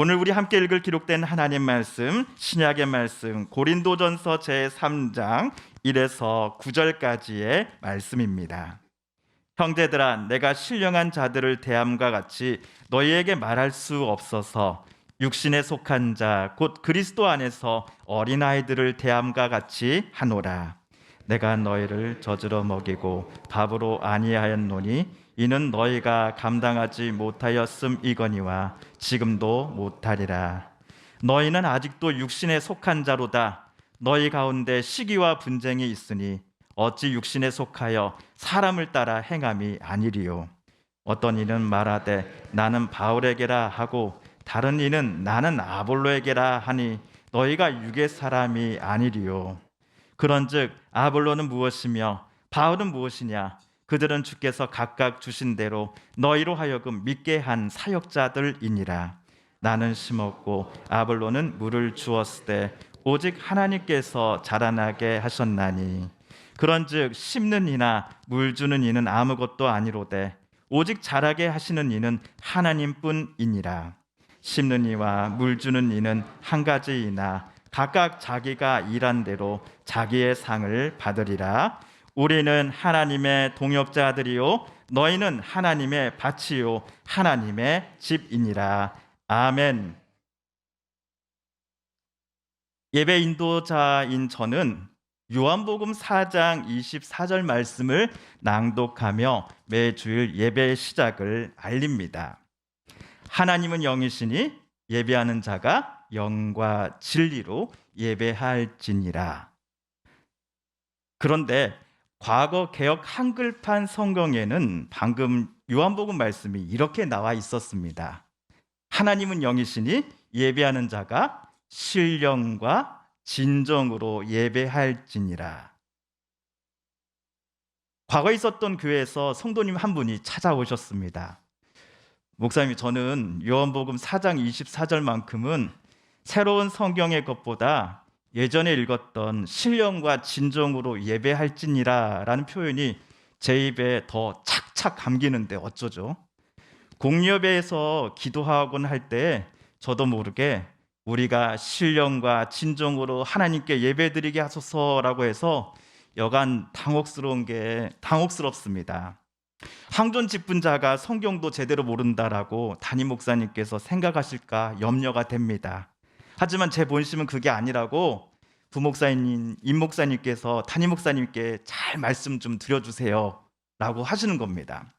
오늘 우리 함께 읽을 기록된 하나님 말씀, 신약의 말씀, 고린도전서 제3장 1에서 9절까지의 말씀입니다. 형제들아, 내가 신령한 자들을 대함과 같이 너희에게 말할 수 없어서 육신에 속한 자, 곧 그리스도 안에서 어린아이들을 대함과 같이 하노라. 내가 너희를 젖으러 먹이고 밥으로 아니하였노니 이는 너희가 감당하지 못하였음 이거니와 지금도 못하리라. 너희는 아직도 육신에 속한 자로다. 너희 가운데 시기와 분쟁이 있으니 어찌 육신에 속하여 사람을 따라 행함이 아니리요. 어떤 이는 말하되 나는 바울에게라 하고 다른 이는 나는 아볼로에게라 하니 너희가 육의 사람이 아니리요. 그런즉 아볼로는 무엇이며 바울은 무엇이냐? 그들은 주께서 각각 주신 대로 너희로 하여금 믿게 한 사역자들이니라. 나는 심었고 아볼로는 물을 주었을 때 오직 하나님께서 자라나게 하셨나니. 그런즉 심는 이나 물 주는 이는 아무것도 아니로되 오직 자라게 하시는 이는 하나님뿐이니라. 심는 이와 물 주는 이는 한 가지이나 각각 자기가 일한 대로 자기의 상을 받으리라. 우리는 하나님의 동역자들이요 너희는 하나님의 밭이요 하나님의 집이니라. 아멘. 예배 인도자인 저는 요한복음 4장 24절 말씀을 낭독하며 매주일 예배 시작을 알립니다. 하나님은 영이시니 예배하는 자가 영과 진리로 예배할지니라. 그런데 과거 개혁 한글판 성경에는 방금 요한복음 말씀이 이렇게 나와 있었습니다. 하나님은 영이시니 예배하는 자가 신령과 진정으로 예배할지니라. 과거 있었던 교회에서 성도님 한 분이 찾아오셨습니다. 목사님, 저는 요한복음 4장 24절만큼은 새로운 성경의 것보다 예전에 읽었던 신령과 진정으로 예배할지니라 라는 표현이 제 입에 더 착착 감기는데 어쩌죠? 공예배에서 기도하곤 할 때 저도 모르게 우리가 신령과 진정으로 하나님께 예배드리게 하소서라고 해서 여간 당혹스러운 게 당혹스럽습니다. 항존 직분자가 성경도 제대로 모른다라고 담임 목사님께서 생각하실까 염려가 됩니다. 하지만 제 본심은 그게 아니라고 부목사님, 임 목사님께서 담임 목사님께 잘 말씀 좀 드려주세요 라고 하시는 겁니다.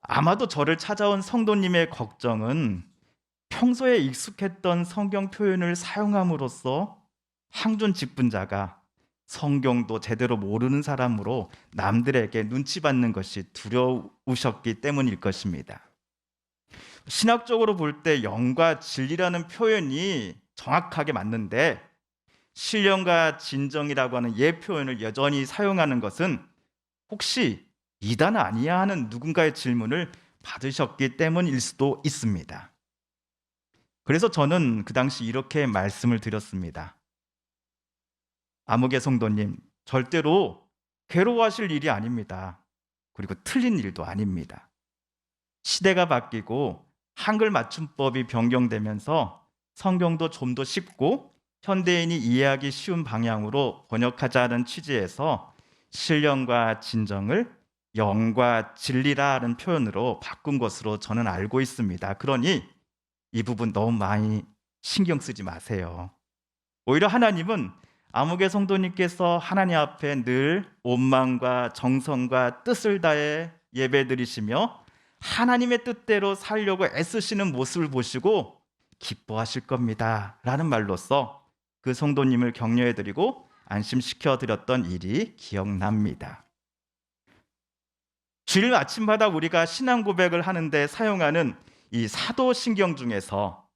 아마도 저를 찾아온 성도님의 걱정은 평소에 익숙했던 성경 표현을 사용함으로써 항존 직분자가 성경도 제대로 모르는 사람으로 남들에게 눈치 받는 것이 두려우셨기 때문일 것입니다. 신학적으로 볼 때 영과 진리라는 표현이 정확하게 맞는데 신령과 진정이라고 하는 예 표현을 여전히 사용하는 것은 혹시 이단 아니야 하는 누군가의 질문을 받으셨기 때문일 수도 있습니다. 그래서 저는 그 당시 이렇게 말씀을 드렸습니다. 아무개 성도님, 절대로 괴로워하실 일이 아닙니다. 그리고 틀린 일도 아닙니다. 시대가 바뀌고 한글 맞춤법이 변경되면서 성경도 좀 더 쉽고 현대인이 이해하기 쉬운 방향으로 번역하자는 취지에서 신령과 진정을 영과 진리라는 표현으로 바꾼 것으로 저는 알고 있습니다. 그러니 이 부분 너무 많이 신경 쓰지 마세요. 오히려 하나님은 아무개 성도님께서 하나님 앞에 늘 온망과 정성과 뜻을 다해 예배드리시며 하나님의 뜻대로 살려고 애쓰시는 모습을 보시고 기뻐하실 겁니다. 라는 말로써 그 성도님을 격려해 드리고 안심시켜 드렸던 일이 기억납니다. 주일 아침마다 우리가 신앙 고백을 하는데 사용하는 이 사도신경 중에서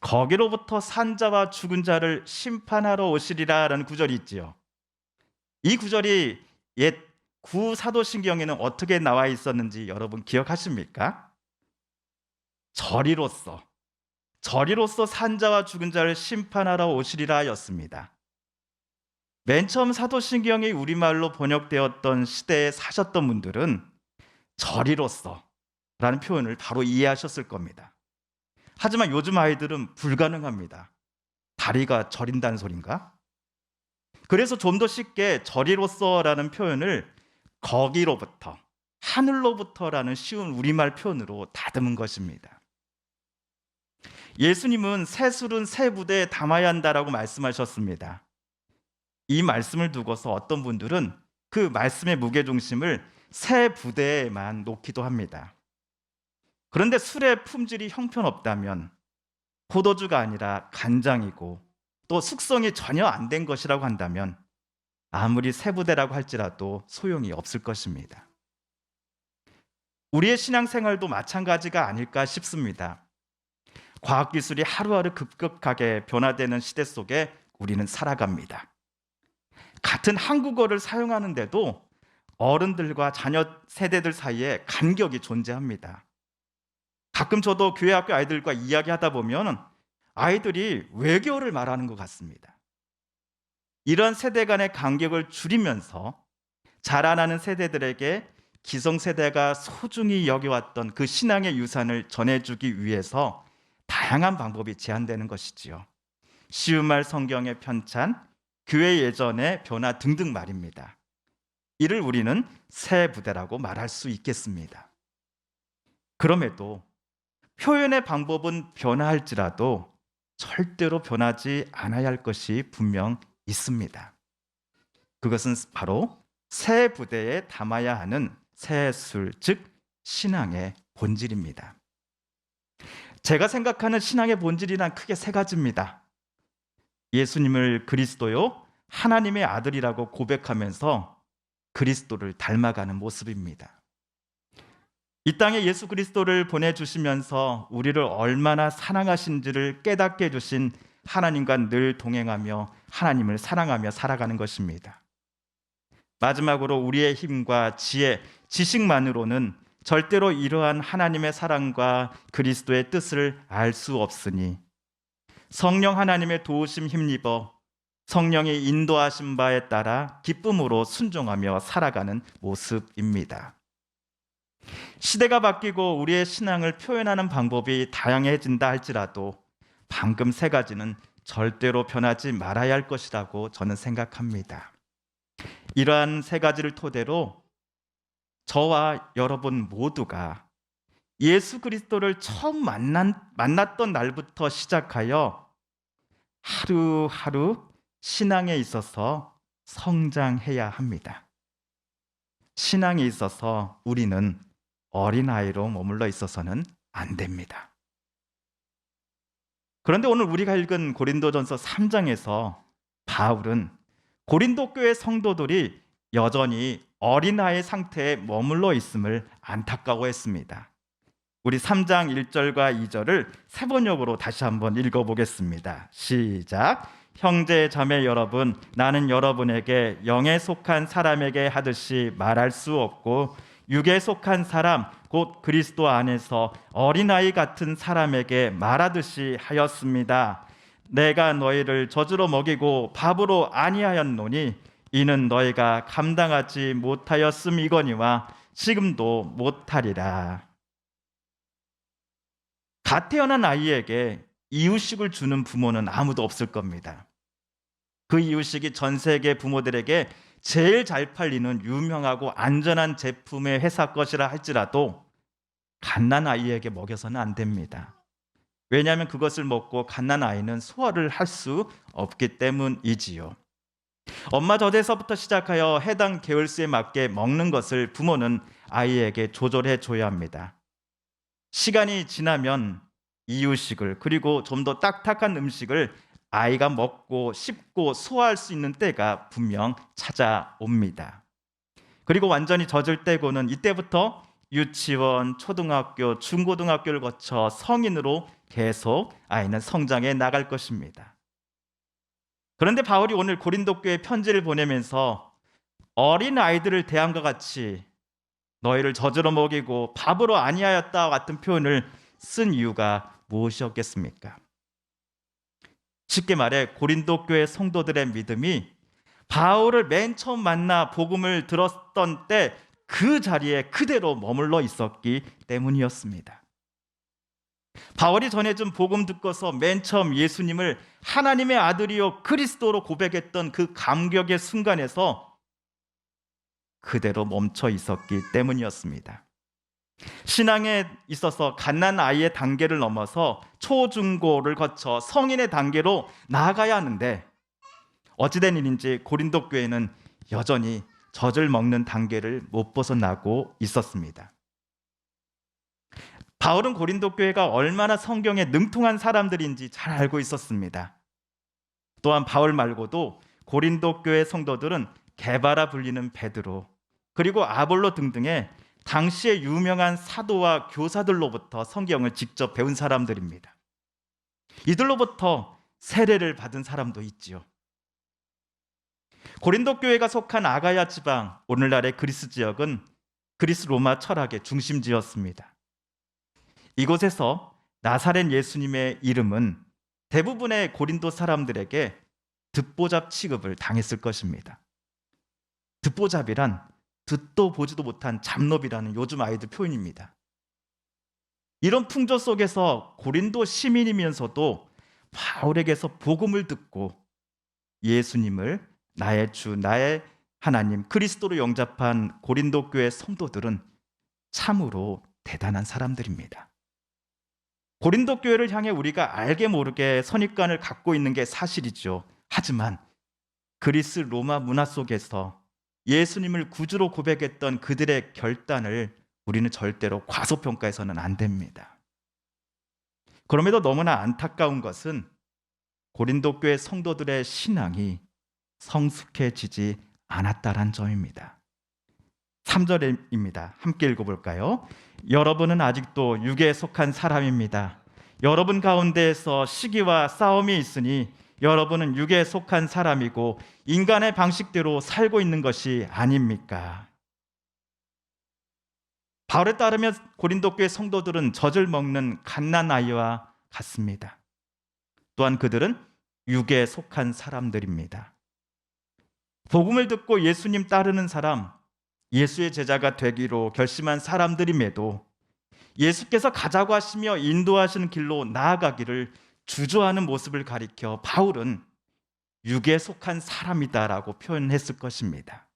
거기로부터 산자와 죽은 자를 심판하러 오시리라 라는 구절이 있지요. 이 구절이 옛 구사도신경에는 어떻게 나와 있었는지 여러분 기억하십니까? 저리로서 저리로서 산자와 죽은 자를 심판하러 오시리라였습니다. 맨 처음 사도신경이 우리말로 번역되었던 시대에 사셨던 분들은 저리로서 라는 표현을 바로 이해하셨을 겁니다. 하지만 요즘 아이들은 불가능합니다. 다리가 저린다는 소린가? 그래서 좀 더 쉽게 저리로서라는 표현을 거기로부터 하늘로부터라는 쉬운 우리말 표현으로 다듬은 것입니다. 예수님은 새 술은 새 부대에 담아야 한다라고 말씀하셨습니다. 이 말씀을 두고서 어떤 분들은 그 말씀의 무게 중심을 새 부대에만 놓기도 합니다. 그런데 술의 품질이 형편없다면 포도주가 아니라 간장이고 또 숙성이 전혀 안 된 것이라고 한다면 아무리 새 부대라고 할지라도 소용이 없을 것입니다. 우리의 신앙생활도 마찬가지가 아닐까 싶습니다. 과학기술이 하루하루 급격하게 변화되는 시대 속에 우리는 살아갑니다. 같은 한국어를 사용하는데도 어른들과 자녀 세대들 사이에 간격이 존재합니다. 가끔 저도 교회 학교 아이들과 이야기하다 보면 아이들이 외교를 말하는 것 같습니다. 이런 세대 간의 간격을 줄이면서 자라나는 세대들에게 기성세대가 소중히 여겨왔던 그 신앙의 유산을 전해주기 위해서 다양한 방법이 제한되는 것이지요. 쉬운 말 성경의 편찬, 교회 예전의 변화 등등 말입니다. 이를 우리는 새 부대라고 말할 수 있겠습니다. 그럼에도 표현의 방법은 변화할지라도 절대로 변하지 않아야 할 것이 분명 있습니다. 그것은 바로 새 부대에 담아야 하는 새술, 즉 신앙의 본질입니다. 제가 생각하는 신앙의 본질이란 크게 세 가지입니다. 예수님을 그리스도요, 하나님의 아들이라고 고백하면서 그리스도를 닮아가는 모습입니다. 이 땅에 예수 그리스도를 보내주시면서 우리를 얼마나 사랑하신지를 깨닫게 해주신 하나님과 늘 동행하며 하나님을 사랑하며 살아가는 것입니다. 마지막으로 우리의 힘과 지혜, 지식만으로는 절대로 이러한 하나님의 사랑과 그리스도의 뜻을 알 수 없으니 성령 하나님의 도우심 힘입어 성령의 인도하신 바에 따라 기쁨으로 순종하며 살아가는 모습입니다. 시대가 바뀌고 우리의 신앙을 표현하는 방법이 다양해진다 할지라도 방금 세 가지는 절대로 변하지 말아야 할 것이라고 저는 생각합니다. 이러한 세 가지를 토대로 저와 여러분 모두가 예수 그리스도를 처음 만난, 만났던 날부터 시작하여 하루하루 신앙에 있어서 성장해야 합니다. 신앙에 있어서 우리는 어린아이로 머물러 있어서는 안 됩니다. 그런데 오늘 우리가 읽은 고린도전서 3장에서 바울은 고린도 교회 성도들이 여전히 어린아이 상태에 머물러 있음을 안타까워했습니다. 우리 3장 1절과 2절을 세 번역으로 다시 한번 읽어보겠습니다. 시작. 형제 자매 여러분, 나는 여러분에게 영에 속한 사람에게 하듯이 말할 수 없고 육에 속한 사람 곧 그리스도 안에서 어린아이 같은 사람에게 말하듯이 하였습니다. 내가 너희를 젖으로 먹이고 밥으로 아니하였노니 이는 너희가 감당하지 못하였음이거니와 지금도 못하리라. 갓 태어난 아이에게 이유식을 주는 부모는 아무도 없을 겁니다. 그 이유식이 전 세계 부모들에게 제일 잘 팔리는 유명하고 안전한 제품의 회사 것이라 할지라도 갓난 아이에게 먹여서는 안 됩니다. 왜냐하면 그것을 먹고 갓난 아이는 소화를 할 수 없기 때문이지요. 엄마 젖에서부터 시작하여 해당 계열수에 맞게 먹는 것을 부모는 아이에게 조절해 줘야 합니다. 시간이 지나면 이유식을 그리고 좀 더 딱딱한 음식을 아이가 먹고 씹고 소화할 수 있는 때가 분명 찾아옵니다. 그리고 완전히 젖을 떼고는 이때부터 유치원, 초등학교, 중고등학교를 거쳐 성인으로 계속 아이는 성장해 나갈 것입니다. 그런데 바울이 오늘 고린도 교회 편지를 보내면서 어린 아이들을 대함과 같이 너희를 젖으로 먹이고 밥으로 아니하였다 같은 표현을 쓴 이유가 무엇이었겠습니까? 쉽게 말해 고린도 교회 성도들의 믿음이 바울을 맨 처음 만나 복음을 들었던 때 그 자리에 그대로 머물러 있었기 때문이었습니다. 바울이 전해준 복음 듣고서 맨 처음 예수님을 하나님의 아들이요 그리스도로 고백했던 그 감격의 순간에서 그대로 멈춰 있었기 때문이었습니다. 신앙에 있어서 갓난 아이의 단계를 넘어서 초중고를 거쳐 성인의 단계로 나아가야 하는데 어찌된 일인지 고린도 교회는 여전히 젖을 먹는 단계를 못 벗어나고 있었습니다. 바울은 고린도 교회가 얼마나 성경에 능통한 사람들인지 잘 알고 있었습니다. 또한 바울 말고도 고린도 교회 성도들은 개바라 불리는 베드로 그리고 아볼로 등등의 당시의 유명한 사도와 교사들로부터 성경을 직접 배운 사람들입니다. 이들로부터 세례를 받은 사람도 있지요. 고린도 교회가 속한 아가야 지방 오늘날의 그리스 지역은 그리스 로마 철학의 중심지였습니다. 이곳에서 나사렛 예수님의 이름은 대부분의 고린도 사람들에게 듣보잡 취급을 당했을 것입니다. 듣보잡이란 듣도 보지도 못한 잡롭이라는 요즘 아이들 표현입니다. 이런 풍조 속에서 고린도 시민이면서도 바울에게서 복음을 듣고 예수님을 나의 주, 나의 하나님, 그리스도로 영접한 고린도 교회 성도들은 참으로 대단한 사람들입니다. 고린도 교회를 향해 우리가 알게 모르게 선입관을 갖고 있는 게 사실이죠. 하지만 그리스 로마 문화 속에서 예수님을 구주로 고백했던 그들의 결단을 우리는 절대로 과소평가해서는 안 됩니다. 그럼에도 너무나 안타까운 것은 고린도 교회 성도들의 신앙이 성숙해지지 않았다란 점입니다. 3절입니다. 함께 읽어볼까요? 여러분은 아직도 육에 속한 사람입니다. 여러분 가운데에서 시기와 싸움이 있으니 여러분은 육에 속한 사람이고 인간의 방식대로 살고 있는 것이 아닙니까? 바울에 따르면 고린도 교회 성도들은 젖을 먹는 갓난 아이와 같습니다. 또한 그들은 육에 속한 사람들입니다. 복음을 듣고 예수님 따르는 사람, 예수의 제자가 되기로 결심한 사람들임에도 예수께서 가자고 하시며 인도하시는 길로 나아가기를 주저하는 모습을 가리켜 바울은 육에 속한 사람이다라고 표현했을 것입니다.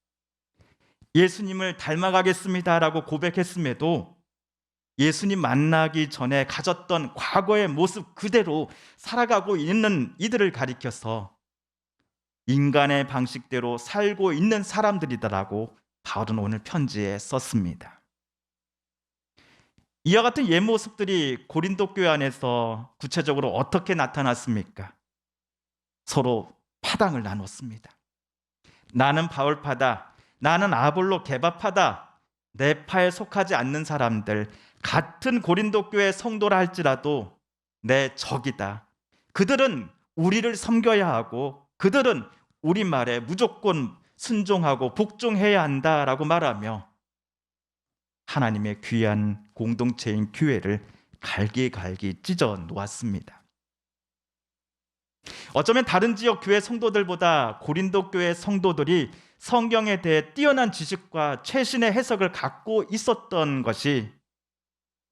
예수님을 닮아가겠습니다라고 고백했음에도 예수님 만나기 전에 가졌던 과거의 모습 그대로 살아가고 있는 이들을 가리켜서 인간의 방식대로 살고 있는 사람들이다라고 바울은 오늘 편지에 썼습니다. 이와 같은 옛 모습들이 고린도 교회 안에서 구체적으로 어떻게 나타났습니까? 서로 파당을 나눴습니다. 나는 바울파다. 나는 아볼로 개바파다. 내 파에 속하지 않는 사람들, 같은 고린도 교회 성도라 할지라도 내 적이다. 그들은 우리를 섬겨야 하고 그들은 우리 말에 무조건 순종하고 복종해야 한다라고 말하며 하나님의 귀한 공동체인 교회를 갈기갈기 찢어 놓았습니다. 어쩌면 다른 지역 교회 성도들보다 고린도 교회 성도들이 성경에 대해 뛰어난 지식과 최신의 해석을 갖고 있었던 것이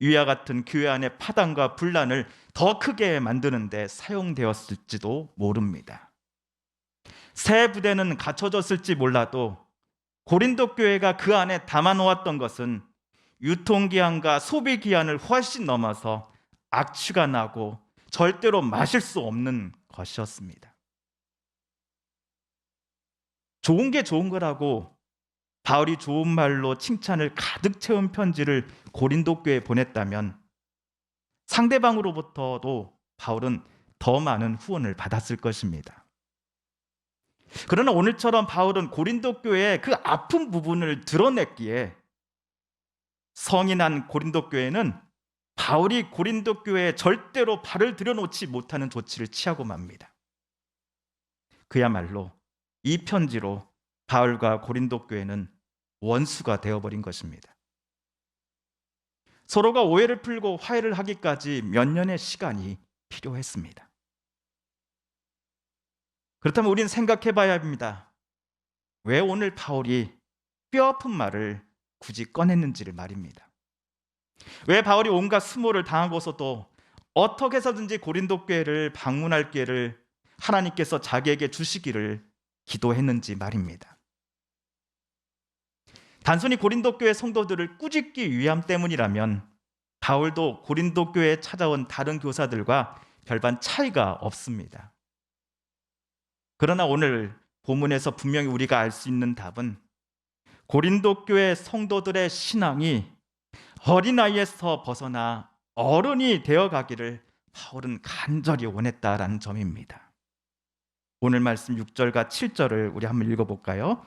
위와 같은 교회 안의 파당과 분란을 더 크게 만드는 데 사용되었을지도 모릅니다. 새 부대는 갖춰졌을지 몰라도 고린도 교회가 그 안에 담아 놓았던 것은 유통기한과 소비기한을 훨씬 넘어서 악취가 나고 절대로 마실 수 없는 것이었습니다. 좋은 게 좋은 거라고 바울이 좋은 말로 칭찬을 가득 채운 편지를 고린도 교회에 보냈다면 상대방으로부터도 바울은 더 많은 후원을 받았을 것입니다. 그러나 오늘처럼 바울은 고린도 교회의 그 아픈 부분을 드러냈기에 성인한 고린도 교회는 바울이 고린도 교회에 절대로 발을 들여놓지 못하는 조치를 취하고 맙니다. 그야말로 이 편지로 바울과 고린도 교회는 원수가 되어버린 것입니다. 서로가 오해를 풀고 화해를 하기까지 몇 년의 시간이 필요했습니다. 그렇다면 우리는 생각해 봐야 합니다. 왜 오늘 바울이 뼈아픈 말을 굳이 꺼냈는지를 말입니다. 왜 바울이 온갖 수모를 당하고서도 어떻게 해서든지 고린도 교회를 방문할 기회를 하나님께서 자기에게 주시기를 기도했는지 말입니다. 단순히 고린도 교회 성도들을 꾸짖기 위함 때문이라면 바울도 고린도 교회에 찾아온 다른 교사들과 별반 차이가 없습니다. 그러나 오늘 본문에서 분명히 우리가 알 수 있는 답은 고린도 교회 성도들의 신앙이 어린아이에서 벗어나 어른이 되어 가기를 바울은 간절히 원했다라는 점입니다. 오늘 말씀 6절과 7절을 우리 한번 읽어 볼까요?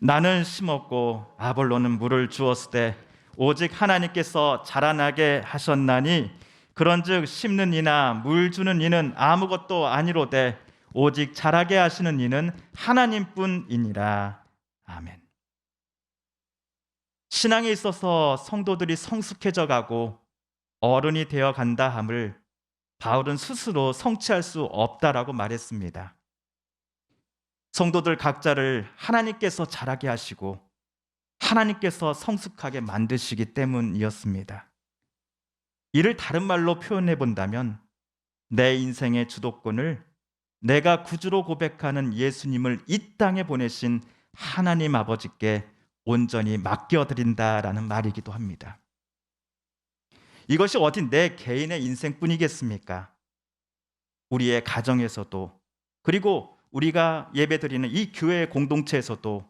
나는 심었고 아볼로는 물을 주었을 때 오직 하나님께서 자라나게 하셨나니 그런즉 심는 이나 물 주는 이는 아무것도 아니로되 오직 자라게 하시는 이는 하나님뿐이니라. 아멘. 신앙에 있어서 성도들이 성숙해져 가고 어른이 되어 간다 함을 바울은 스스로 성취할 수 없다라고 말했습니다. 성도들 각자를 하나님께서 자라게 하시고 하나님께서 성숙하게 만드시기 때문이었습니다. 이를 다른 말로 표현해 본다면 내 인생의 주도권을 내가 구주로 고백하는 예수님을 이 땅에 보내신 하나님 아버지께 온전히 맡겨드린다라는 말이기도 합니다. 이것이 어디 내 개인의 인생뿐이겠습니까? 우리의 가정에서도 그리고 우리가 예배드리는 이 교회 공동체에서도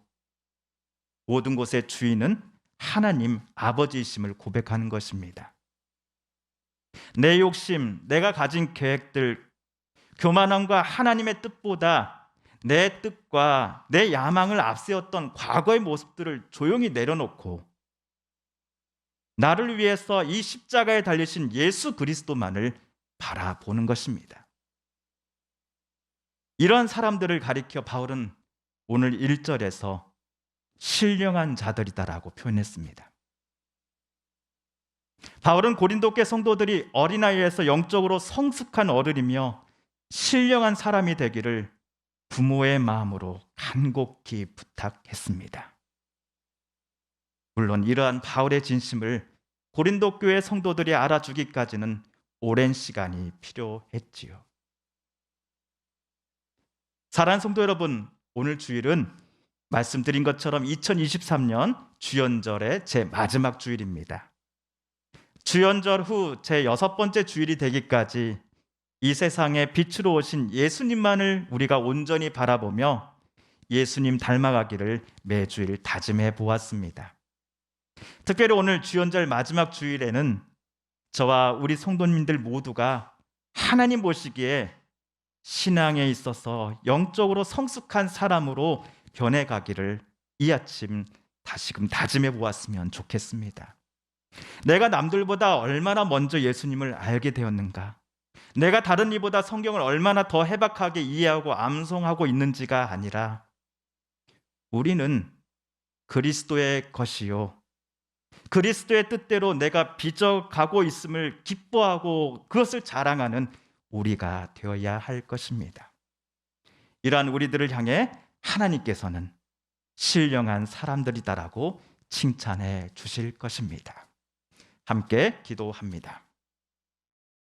모든 곳의 주인은 하나님 아버지이심을 고백하는 것입니다. 내 욕심, 내가 가진 계획들, 교만함과 하나님의 뜻보다 내 뜻과 내 야망을 앞세웠던 과거의 모습들을 조용히 내려놓고 나를 위해서 이 십자가에 달리신 예수 그리스도만을 바라보는 것입니다. 이런 사람들을 가리켜 바울은 오늘 1절에서 신령한 자들이다라고 표현했습니다. 바울은 고린도께 성도들이 어린아이에서 영적으로 성숙한 어른이며 신령한 사람이 되기를 부모의 마음으로 간곡히 부탁했습니다. 물론 이러한 바울의 진심을 고린도 교회 성도들이 알아주기까지는 오랜 시간이 필요했지요. 사랑하는 성도 여러분, 오늘 주일은 말씀드린 것처럼 2023년 주연절의 제 마지막 주일입니다. 주연절 후 제 여섯 번째 주일이 되기까지 이 세상에 빛으로 오신 예수님만을 우리가 온전히 바라보며 예수님 닮아가기를 매주일 다짐해 보았습니다. 특별히 오늘 주연절 마지막 주일에는 저와 우리 성도님들 모두가 하나님 보시기에 신앙에 있어서 영적으로 성숙한 사람으로 변해가기를 이 아침 다시금 다짐해 보았으면 좋겠습니다. 내가 남들보다 얼마나 먼저 예수님을 알게 되었는가? 내가 다른 이보다 성경을 얼마나 더 해박하게 이해하고 암송하고 있는지가 아니라 우리는 그리스도의 것이요. 그리스도의 뜻대로 내가 빚어가고 있음을 기뻐하고 그것을 자랑하는 우리가 되어야 할 것입니다. 이러한 우리들을 향해 하나님께서는 신령한 사람들이다라고 칭찬해 주실 것입니다. 함께 기도합니다.